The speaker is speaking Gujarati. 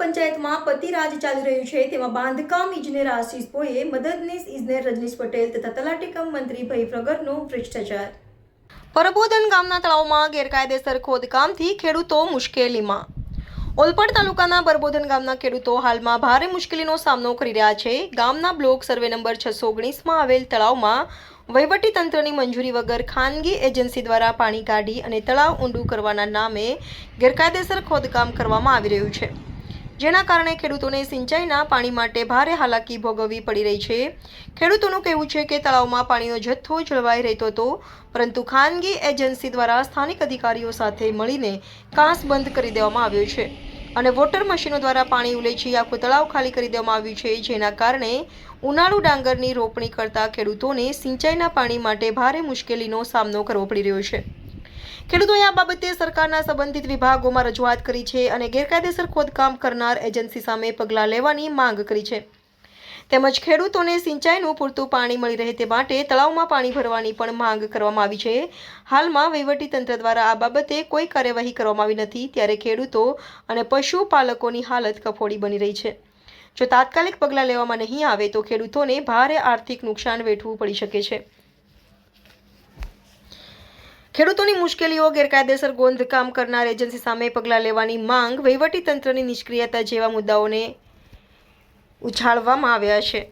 પંચાયતમાં પતિરાજ ચાલી રહ્યું છે. તેમાં બાંધકામ ઇજનેર આશીષ ભોઈએ મદદનીશ ઇજનેર રજનીશ પટેલ તથા તલાટી કમ મંત્રી ભય પ્રગટનો ભ્રષ્ટાચાર. પરબોધન ગામના તળાવમાં ગેરકાયદેસર ખોદકામથી ખેડૂતો મુશ્કેલીમાં. ઓલપડ તાલુકાના બરબોધન ગામના ખેડૂતો હાલમાં ભારે મુશ્કેલીનો સામનો કરી રહ્યા છે. ગામના બ્લોક સર્વે નંબર છસો ઓગણીસમાં આવેલ તળાવમાં વહીવટી તંત્રની મંજૂરી વગર ખાનગી એજન્સી દ્વારા પાણી કાઢી અને તળાવ ઊંડું કરવાના નામે ગેરકાયદેસર ખોદકામ કરવામાં આવી રહ્યું છે. જેના કારણે ખેડૂતોને સિંચાઈના પાણી માટે ભારે હાલાકી ભોગવવી પડી રહી છે. ખેડૂતોનું કહેવું છે કે તળાવમાં પાણીનો જથ્થો જળવાઈ રહેતો હતો, પરંતુ ખાનગી એજન્સી દ્વારા સ્થાનિક અધિકારીઓ સાથે મળીને કાંસ બંધ કરી દેવામાં આવ્યો છે અને વોટર મશીનો દ્વારા પાણી ઉલેચી આખું તળાવ ખાલી કરી દેવામાં આવ્યું છે, જેના કારણે ઉનાળુ ડાંગરની રોપણી કરતા ખેડૂતોને સિંચાઈના પાણી માટે ભારે મુશ્કેલીનો સામનો કરવો પડી રહ્યો છે. ખેડૂતોએ આ બાબતે સરકારના સંબંધિત વિભાગોમાં રજૂઆત કરી છે અને ગેરકાયદેસર ખોદકામ કરનાર એજન્સી સામે પગલાં લેવાની માંગ કરી છે. તેમજ ખેડૂતોને સિંચાઈનું પૂરતું પાણી મળી રહે તે માટે તળાવમાં પાણી ભરવાની પણ માંગ કરવામાં આવી છે. હાલમાં વહીવટીતંત્ર દ્વારા આ બાબતે કોઈ કાર્યવાહી કરવામાં આવી નથી, ત્યારે ખેડૂતો અને પશુપાલકોની હાલત કફોડી બની રહી છે. જો તાત્કાલિક પગલાં લેવામાં નહીં આવે તો ખેડૂતોને ભારે આર્થિક નુકસાન વેઠવું પડી શકે છે. ખેડૂતોની મુશ્કેલીઓ, ગેરકાયદેસર ગોંધકામ કરનાર એજન્સી સામે પગલાં લેવાની માંગ વહીવટીતંત્રની નિષ્ક્રિયતા જેવા મુદ્દાઓને ઉછાળવામાં આવ્યા છે.